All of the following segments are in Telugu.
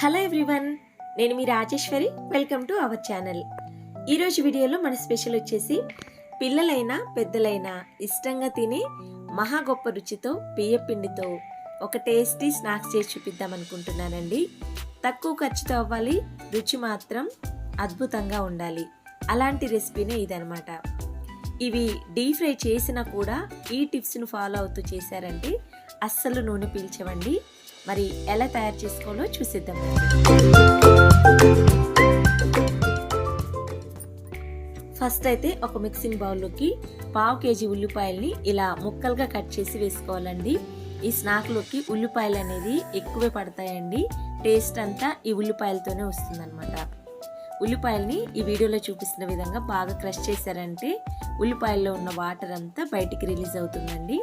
హలో ఎవ్రీవన్ నేను మీ Rajeshwari. Welcome to our channel. ఈరోజు వీడియోలో మన స్పెషల్ వచ్చేసి పిల్లలైనా పెద్దలైనా ఇష్టంగా తినే మహా గొప్ప రుచితో పియ్యపిండితో ఒక టేస్టీ స్నాక్స్ చేసి చూపిద్దాం అనుకుంటున్నానండి. తక్కువ ఖర్చుతో అవ్వాలి రుచి మాత్రం అద్భుతంగా ఉండాలి. అలాంటి రెసిపీనే ఇదనమాట ఇవి డీప్ ఫ్రై చేసినా కూడా ఈ టిప్స్ను ఫాలో అవుతూ చేశారంటే అస్సలు నూనె పీల్చవండి. మరి ఎలా తయారు చేసుకోవాలో చూసిద్దాం. ఫస్ట్ అయితే ఒక మిక్సింగ్ బౌల్లోకి పావు కేజీ ఉల్లిపాయల్ని ఇలా ముక్కలుగా కట్ చేసి వేసుకోవాలండి. ఈ స్నాక్లోకి ఉల్లిపాయలు అనేది ఎక్కువే పడతాయండి. టేస్ట్ అంతా ఈ ఉల్లిపాయలతోనే వస్తుందన్నమాట. ఉల్లిపాయల్ని ఈ వీడియోలో చూపిస్తున్న విధంగా బాగా క్రష్ చేశారంటే ఉల్లిపాయల్లో ఉన్న వాటర్ అంతా బయటికి రిలీజ్ అవుతుందండి.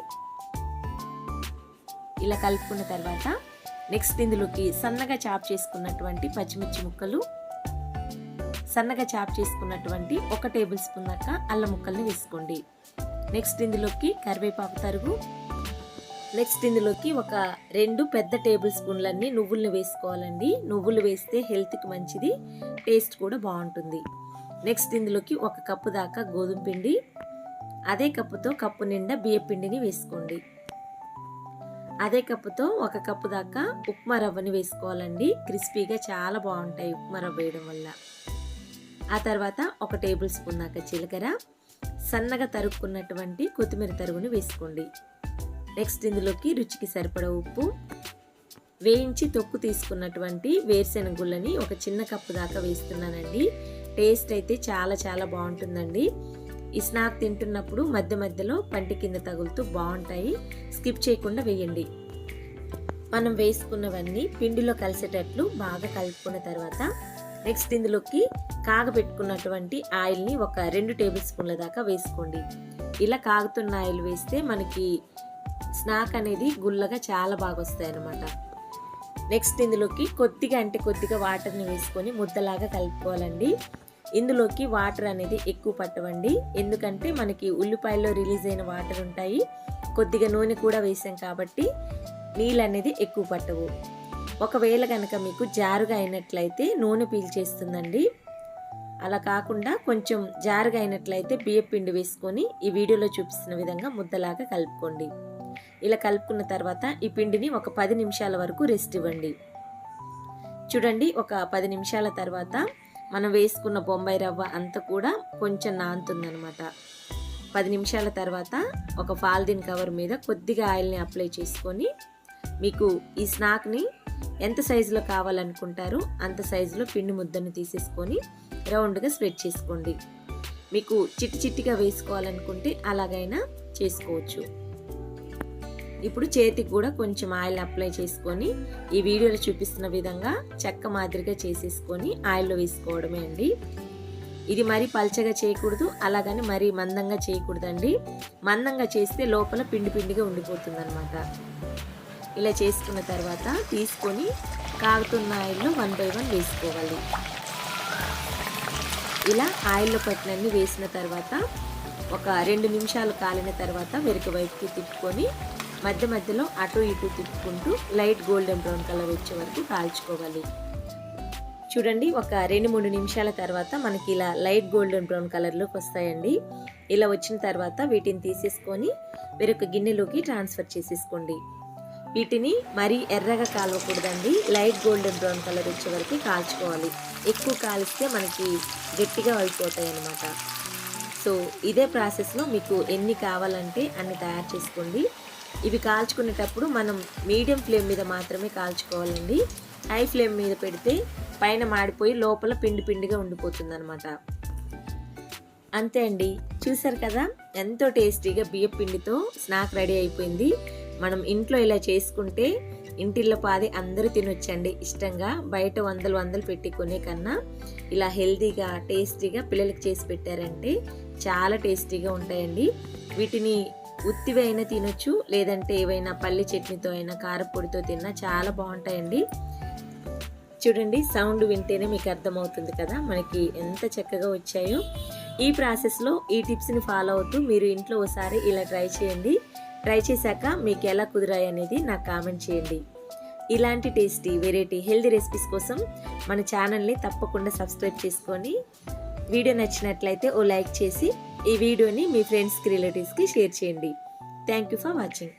ఇలా కలుపుకున్న తర్వాత నెక్స్ట్ ఇందులోకి సన్నగా చాప్ చేసుకున్నటువంటి పచ్చిమిర్చి ముక్కలు. సన్నగా చాప్ చేసుకున్నటువంటి ఒక టేబుల్ స్పూన్ దాకా అల్లం ముక్కల్ని వేసుకోండి. నెక్స్ట్ ఇందులోకి కరివేపాకు తరుగు. నెక్స్ట్ ఇందులోకి ఒక రెండు పెద్ద టేబుల్ స్పూన్లన్నీ నువ్వులను వేసుకోవాలండి. నువ్వులు వేస్తే హెల్త్కి మంచిది టేస్ట్ కూడా బాగుంటుంది. నెక్స్ట్ ఇందులోకి ఒక కప్పు దాకా గోధుమ పిండి. అదే కప్పుతో కప్పు నిండా బియ్య పిండిని వేసుకోండి. అదే కప్పుతో ఒక కప్పు దాకా ఉప్మా రవ్వని వేసుకోవాలండి. క్రిస్పీగా చాలా బాగుంటాయి ఉప్మా రవ్వ వేయడం వల్ల. ఆ తర్వాత ఒక టేబుల్ స్పూన్ దాకా జీలకర్ర సన్నగా తరుక్కున్నటువంటి కొత్తిమీర తరుగుని వేసుకోండి. నెక్స్ట్ ఇందులోకి రుచికి సరిపడ ఉప్పు వేయించి తొక్కు తీసుకున్నటువంటి వేరుశెనగ గుళ్ళని ఒక చిన్న కప్పు దాకా వేస్తున్నానండి. టేస్ట్ అయితే చాలా చాలా బాగుంటుందండి. ఈ స్నాక్ తింటున్నప్పుడు మధ్య మధ్యలో పంటి కింద తగులుతూ బాగుంటాయి. స్కిప్ చేయకుండా వేయండి. మనం వేసుకున్నవన్నీ పిండిలో కలిసేటట్లు బాగా కలుపుకున్న తర్వాత నెక్స్ట్ ఇందులోకి కాగబెట్టుకున్నటువంటి ఆయిల్ని ఒక రెండు టేబుల్ స్పూన్ల దాకా వేసుకోండి. ఇలా కాగుతున్న ఆయిల్ వేస్తే మనకి స్నాక్ అనేది గుల్లగా చాలా బాగా వస్తాయి అన్నమాట. నెక్స్ట్ ఇందులోకి కొద్దిగా అంటే కొద్దిగా వాటర్ని వేసుకొని ముద్దలాగా కలుపుకోవాలండి. ఇందులోకి వాటర్ అనేది ఎక్కువ పట్టవండి. ఎందుకంటే మనకి ఉల్లిపాయల్లో రిలీజ్ అయిన వాటర్ ఉంటాయి. కొద్దిగా నూనె కూడా వేసాం కాబట్టి నీళ్ళు అనేది ఎక్కువ పట్టవు. ఒకవేళ కనుక మీకు జారుగా అయినట్లయితే నూనె పీల్చేస్తుందండి. అలా కాకుండా కొంచెం జారుగా అయినట్లయితే బియ్యం పిండి వేసుకొని ఈ వీడియోలో చూపిస్తున్న విధంగా ముద్దలాగా కలుపుకోండి. ఇలా కలుపుకున్న తర్వాత ఈ పిండిని ఒక పది నిమిషాల వరకు రెస్ట్ ఇవ్వండి. చూడండి ఒక పది నిమిషాల తర్వాత మనం వేసుకున్న బొంబాయి రవ్వ అంతా కూడా కొంచెం నానుతుందనమాట పది నిమిషాల తర్వాత ఒక ఫాల్దిన్ కవర్ మీద కొద్దిగా ఆయిల్ని అప్లై చేసుకొని మీకు ఈ స్నాక్ని ఎంత సైజులో కావాలనుకుంటారో అంత సైజులో పిండి ముద్దను తీసేసుకొని రౌండ్గా స్ప్రెడ్ చేసుకోండి. మీకు చిట్టి చిట్టిగా వేసుకోవాలనుకుంటే అలాగైనా చేసుకోవచ్చు. ఇప్పుడు చేతికి కూడా కొంచెం ఆయిల్ అప్లై చేసుకొని ఈ వీడియోలో చూపిస్తున్న విధంగా చెక్క మాదిరిగా చేసేసుకొని ఆయిల్లో వేసుకోవడమే అండి. ఇది మరీ పల్చగా చేయకూడదు అలాగని మరీ మందంగా చేయకూడదండి. మందంగా చేస్తే లోపల పిండి పిండిగా ఉండిపోతుంది అనమాట ఇలా చేసుకున్న తర్వాత తీసుకొని కాగుతున్న ఆయిల్లో వన్ బై వన్ వేసుకోవాలి. ఇలా ఆయిల్లో పట్టినన్ని వేసిన తర్వాత ఒక రెండు నిమిషాలు కాలిన తర్వాత వెనుక వైపుకి తిప్పుకొని మధ్య మధ్యలో అటు ఇటు తిప్పుకుంటూ లైట్ గోల్డెన్ బ్రౌన్ కలర్ వచ్చే వరకు కాల్చుకోవాలి. చూడండి ఒక రెండు మూడు నిమిషాల తర్వాత మనకి ఇలా లైట్ గోల్డెన్ బ్రౌన్ కలర్లోకి వస్తాయండి. ఇలా వచ్చిన తర్వాత వీటిని తీసేసుకొని వేరొక గిన్నెలోకి ట్రాన్స్ఫర్ చేసేసుకోండి. వీటిని మరీ ఎర్రగా కాలవకూడదండి లైట్ గోల్డెన్ బ్రౌన్ కలర్ వచ్చే వరకు కాల్చుకోవాలి. ఎక్కువ కాలిస్తే మనకి గట్టిగా అయిపోతాయి అన్నమాట సో ఇదే ప్రాసెస్లో మీకు ఎన్ని కావాలంటే అన్ని తయారు చేసుకోండి. ఇవి కాల్చుకునేటప్పుడు మనం మీడియం ఫ్లేమ్ మీద మాత్రమే కాల్చుకోవాలండి. హై ఫ్లేమ్ మీద పెడితే పైన మాడిపోయి లోపల పిండి పిండిగా ఉండిపోతుంది అనమాట అంతే అండి. చూసారు కదా? ఎంతో టేస్టీగా బియ్యం పిండితో స్నాక్ రెడీ అయిపోయింది. మనం ఇంట్లో ఇలా చేసుకుంటే ఇంటిల్లో పాది అందరూ తినొచ్చండి. ఇష్టంగా బయట వందలు వందలు పెట్టి కొనే కన్నా ఇలా హెల్తీగా టేస్టీగా పిల్లలకి చేసి పెట్టారంటే చాలా టేస్టీగా ఉంటాయండి. వీటిని ఉత్తివి అయినా తినొచ్చు లేదంటే ఏవైనా పల్లి చట్నీతో అయినా కారపొడితో తిన్నా చాలా బాగుంటాయండి. చూడండి సౌండ్ వింటేనే మీకు అర్థమవుతుంది కదా మనకి ఎంత చక్కగా వచ్చాయో. ఈ ప్రాసెస్లో ఈ టిప్స్ని ఫాలో అవుతూ మీరు ఇంట్లో ఒకసారి ఇలా ట్రై చేయండి. ట్రై చేశాక మీకు ఎలా కుదిరాయి అనేది నాకు కామెంట్ చేయండి. ఇలాంటి టేస్టీ వెరైటీ హెల్దీ రెసిపీస్ కోసం మన ఛానల్ని తప్పకుండా సబ్స్క్రైబ్ చేసుకొని వీడియో నచ్చినట్లయితే ఓ లైక్ చేసి ఈ వీడియోని మీ ఫ్రెండ్స్కి రిలేటివ్స్కి షేర్ చేయండి. Thank you for watching